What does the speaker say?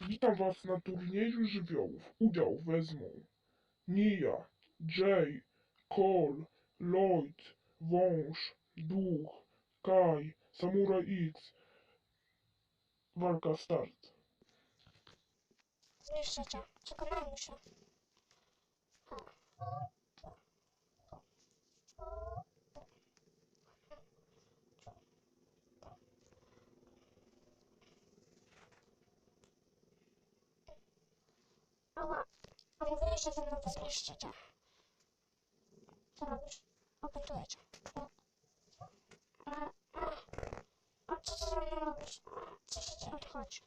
Witam Was na turnieju żywiołów. Udział wezmą Nia, Jay, Cole, Lloyd, Wąż, Duch, Kai, Samurai X. Walka start. Zniszczę cię. Przekonajmy się. mała, ale wiesz, że ze mną popiszcie, cię. Co robisz? Opytuję cię. A, a, a co ty ze mną robisz? Co się dzieje? Odchodź.